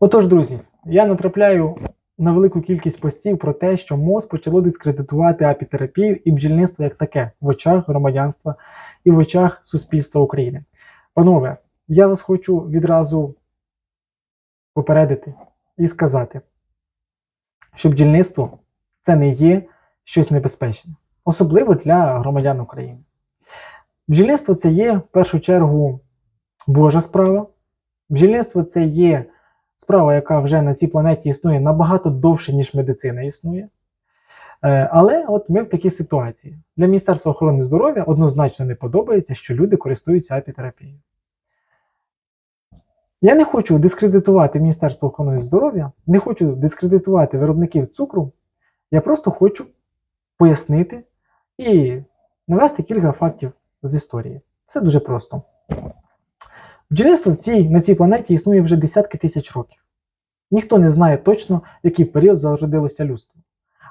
Отож, друзі, я натрапляю на велику кількість постів про те, що МОЗ почало дискредитувати апітерапію і бджільництво як таке в очах громадянства і в очах суспільства України. Панове, я вас хочу відразу попередити і сказати, що бджільництво це не є щось небезпечне, особливо для громадян України. Бджільництво це є в першу чергу Божа справа. Бджільництво це є справа, яка вже на цій планеті існує набагато довше, ніж медицина існує. Е, Але от ми в такій ситуації. Для Міністерства охорони здоров'я однозначно не подобається, що люди користуються апітерапією. Я не хочу дискредитувати Міністерство охорони здоров'я, не хочу дискредитувати виробників цукру. Я просто хочу пояснити і навести кілька фактів з історії. Все дуже просто. Бджільництво в цій, на цій планеті існує вже десятки тисяч років. Ніхто не знає точно, в який період зародилося людство.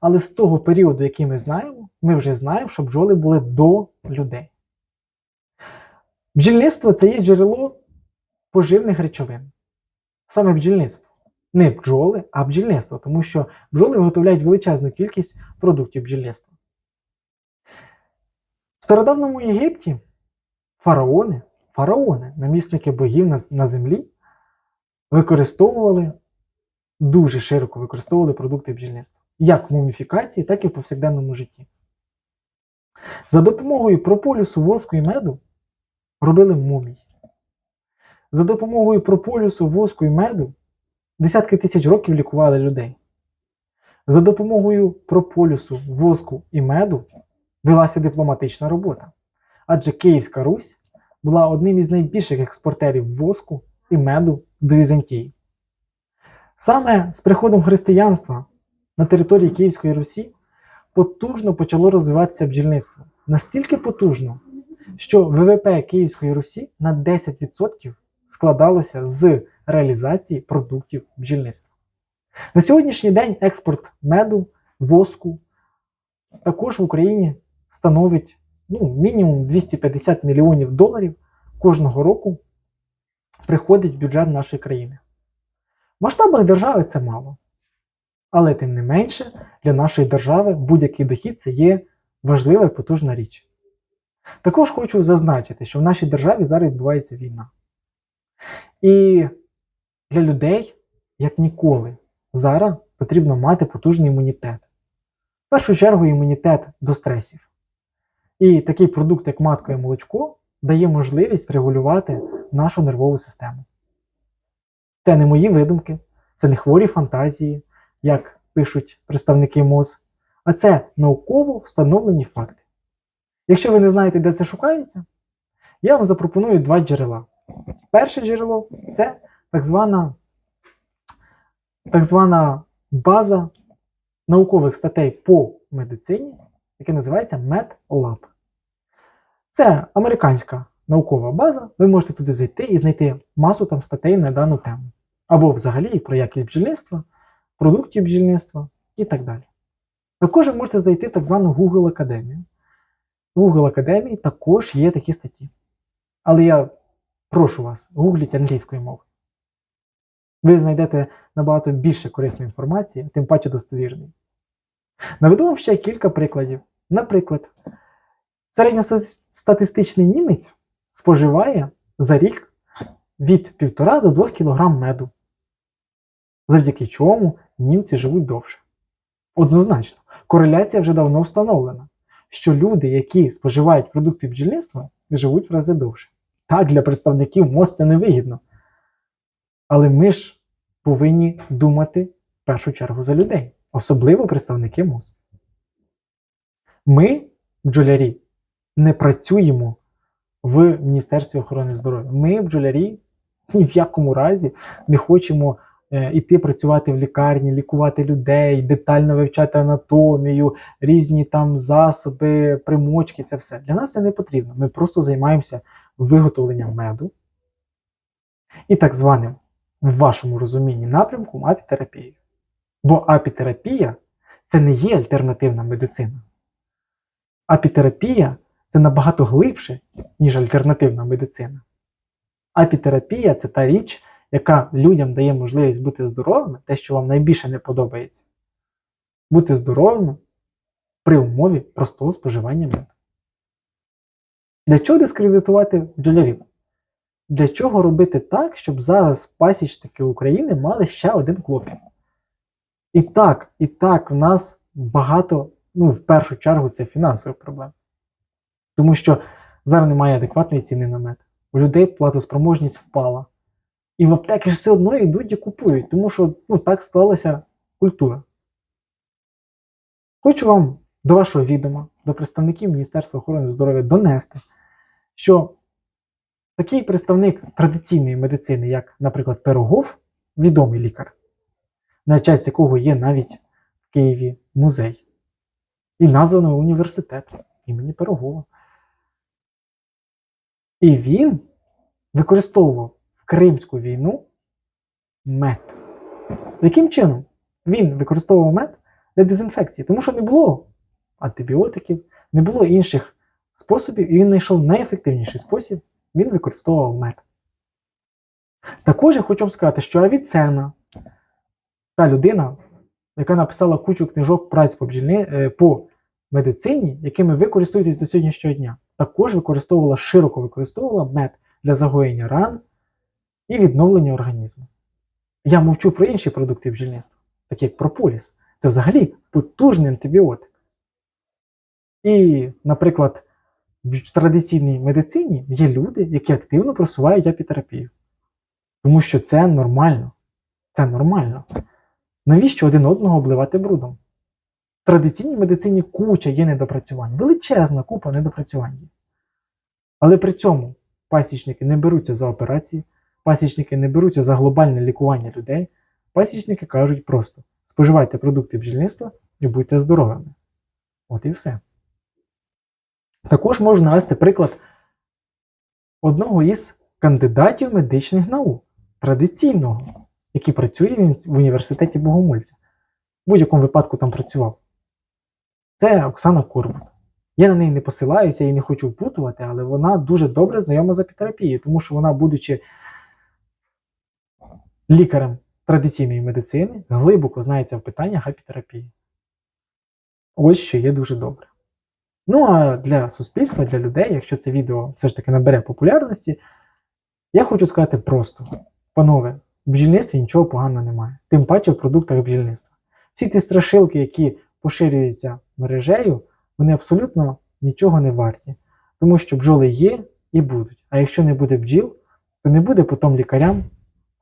Але з того періоду, який ми знаємо, ми вже знаємо, що бджоли були до людей. Бджільництво це є джерело поживних речовин. Саме бджільництво. Не бджоли, а бджільництво, тому що бджоли виготовляють величезну кількість продуктів бджільництва. В стародавньому Єгипті фараони, фараони, намісники богів на, на землі, використовували дуже широко використовували продукти бджільництва, як в муміфікації, так і в повсякденному житті. За допомогою прополісу, воску і меду робили мумій. За допомогою прополісу, воску і меду десятки тисяч років лікували людей. За допомогою прополісу, воску і меду велася дипломатична робота. Адже Київська Русь була одним із найбільших експортерів воску і меду до Візантії. Саме з приходом християнства на території Київської Русі потужно почало розвиватися бджільництво. Настільки потужно, що ВВП Київської Русі на 10% складалося з реалізації продуктів бджільництва. На сьогоднішній день експорт меду, воску також в Україні становить ну, мінімум 250 мільйонів доларів кожного року приходить в бюджет нашої країни. В масштабах держави це мало. Але тим не менше, для нашої держави будь-який дохід це є важлива і потужна річ. Також хочу зазначити, що в нашій державі зараз відбувається війна. І для людей, як ніколи, зараз потрібно мати потужний імунітет. В першу чергу імунітет до стресів. І такий продукт, як матка і молочко, дає можливість регулювати нашу нервову систему. Це не мої видумки, це не хворі фантазії, як пишуть представники МОЗ, а це науково встановлені факти. Якщо ви не знаєте, де це шукається, я вам запропоную два джерела. Перше джерело це так звана, так звана база наукових статей по медицині, яка називається MedLab. Це американська наукова база, ви можете туди зайти і знайти масу там статей на дану тему. Або взагалі про якість бджільництва, продуктів бджільництва і так далі. Також ви можете знайти так звану Google Академію. В Google Академії також є такі статті. Але я прошу вас, гугліть англійською мовою. Ви знайдете набагато більше корисної інформації, тим паче достовірної. Наведу вам ще кілька прикладів. Наприклад, середньостатистичний німець споживає за рік від 1,5 до 2 кг меду, завдяки чому німці живуть довше. Однозначно, кореляція вже давно встановлена, що люди, які споживають продукти бджільництва, живуть в рази довше. Так, для представників МОЗ це невигідно. Але ми ж повинні думати в першу чергу за людей, особливо представники МОЗ. Ми, бджолярі, не працюємо в Міністерстві охорони здоров'я. Ми, бджолярі, ні в якому разі не хочемо е, іти працювати в лікарні, лікувати людей, детально вивчати анатомію, різні там засоби, примочки. Це все. Для нас це не потрібно. Ми просто займаємося виготовленням меду і так званим в вашому розумінні напрямком апітерапією. Бо апітерапія це не є альтернативна медицина. Апітерапія це набагато глибше, ніж альтернативна медицина. Апітерапія це та річ, яка людям дає можливість бути здоровими, те, що вам найбільше не подобається, бути здоровими при умові простого споживання меду. Для чого дискредитувати бджолярів? Для чого робити так, щоб зараз пасічники України мали ще один клопіт? І так, і так, в нас багато, ну, в першу чергу, це фінансових проблем. Тому що зараз немає адекватної ціни на мед. У людей платоспроможність впала. І в аптеки ж все одно йдуть і купують, тому що ну, так склалася культура. Хочу вам до вашого відома, до представників Міністерства охорони здоров'я донести, що такий представник традиційної медицини, як, наприклад, Пирогов, відомий лікар, на честь якого є навіть в Києві музей, і названо університет імені Пирогова. І він використовував в Кримську війну мед. Яким чином? Він використовував мед для дезінфекції, тому що не було антибіотиків, не було інших способів, і він знайшов найефективніший спосіб, він використовував мед. Також я хочу вам сказати, що Авіцена, та людина, яка написала кучу книжок праць по, бджільни, е, по медицині, якими ви користуєтесь до сьогоднішнього дня, також використовувала широко використовувала мед для загоєння ран і відновлення організму. Я мовчу про інші продукти бджільництва, такі як прополіс. Це взагалі потужний антибіотик. І, наприклад, в традиційній медицині є люди, які активно просувають апітерапію. Тому що це нормально. Це нормально. Навіщо один одного обливати брудом? Традиційній медицині куча є недопрацювань, величезна купа недопрацювань. є. Але при цьому пасічники не беруться за операції, пасічники не беруться за глобальне лікування людей. Пасічники кажуть просто: споживайте продукти бджільництва і будьте здоровими. От і все. Також можу навести приклад одного із кандидатів медичних наук, традиційного, який працює в університеті Богомольця. В будь-якому випадку там працював. Це Оксана Курбат. Я на неї не посилаюся і не хочу впутувати, але вона дуже добре знайома з апітерапією, тому що вона, будучи лікарем традиційної медицини, глибоко знається в питаннях апітерапії. Ось що є дуже добре. Ну а для суспільства, для людей, якщо це відео все ж таки набере популярності, я хочу сказати просто: панове, в бджільництві нічого поганого немає, тим паче в продуктах бджільництва. Всі ті страшилки, які поширюються мережею, вони абсолютно нічого не варті, тому що бджоли є і будуть. А якщо не буде бджіл, то не буде потім лікарям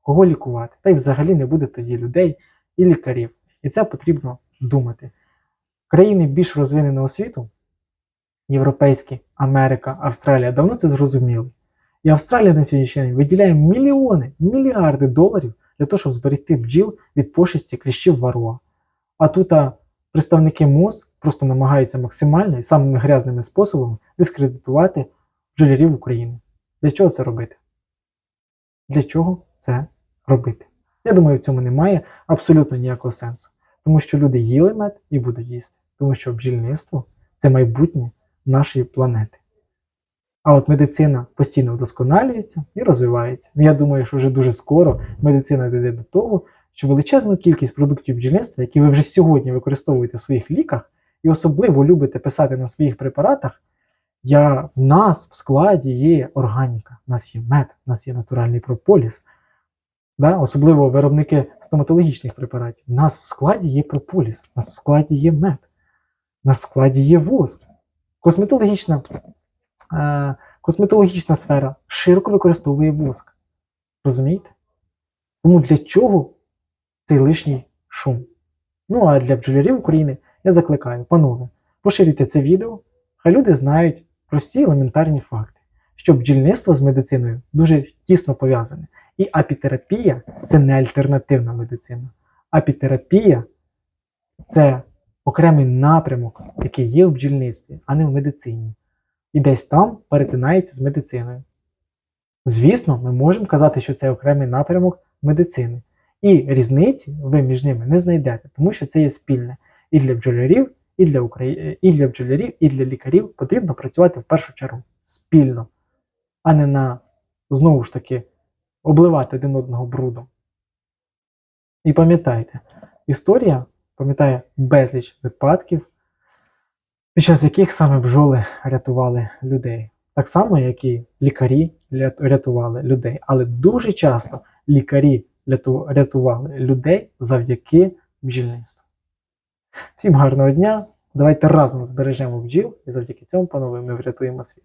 кого лікувати. Та й взагалі не буде тоді людей і лікарів. І це потрібно думати. Країни більш розвиненого світу, європейські, Америка, Австралія, давно це зрозуміли. І Австралія на сьогоднішній день виділяє мільйони, мільярди доларів для того, щоб зберегти бджіл від пошисті кліщів варуа. А тут представники МОЗ просто намагаються максимально і самими грязними способами дискредитувати бджолярів України. Для чого це робити? Для чого це робити? Я думаю, в цьому немає абсолютно ніякого сенсу. Тому що люди їли мед і будуть їсти. Тому що бджільництво це майбутнє нашої планети. А от медицина постійно вдосконалюється і розвивається. Я думаю, що вже дуже скоро медицина дійде до того, що величезну кількість продуктів бджільництва, які ви вже сьогодні використовуєте в своїх ліках, і особливо любите писати на своїх препаратах, я, в нас в складі є органіка, в нас є мед, в нас є натуральний прополіс. Да? Особливо виробники стоматологічних препаратів. У нас в складі є прополіс, у нас в складі є мед, у нас в складі є воск. Косметологічна, е, косметологічна сфера широко використовує воск. Розумієте? Тому для чого цей лишній шум? Ну а для бджолярів України я закликаю, панове, поширюйте це відео, хай люди знають прості елементарні факти, що бджільництво з медициною дуже тісно пов'язане. І апітерапія це не альтернативна медицина. Апітерапія це окремий напрямок, який є в бджільництві, а не в медицині. І десь там перетинається з медициною. Звісно, ми можемо казати, що це окремий напрямок медицини. І різниці ви між ними не знайдете, тому що це є спільне. І для бджолярів, і для Украї... і для бджолярів, і для лікарів потрібно працювати в першу чергу спільно, а не на знову ж таки обливати один одного брудом. І пам'ятайте, історія пам'ятає безліч випадків, під час яких саме бджоли рятували людей. Так само, як і лікарі рятували людей. Але дуже часто лікарі рятували людей завдяки бджільництву. Всім гарного дня! Давайте разом збережемо бджіл і завдяки цьому, панове, ми врятуємо світ.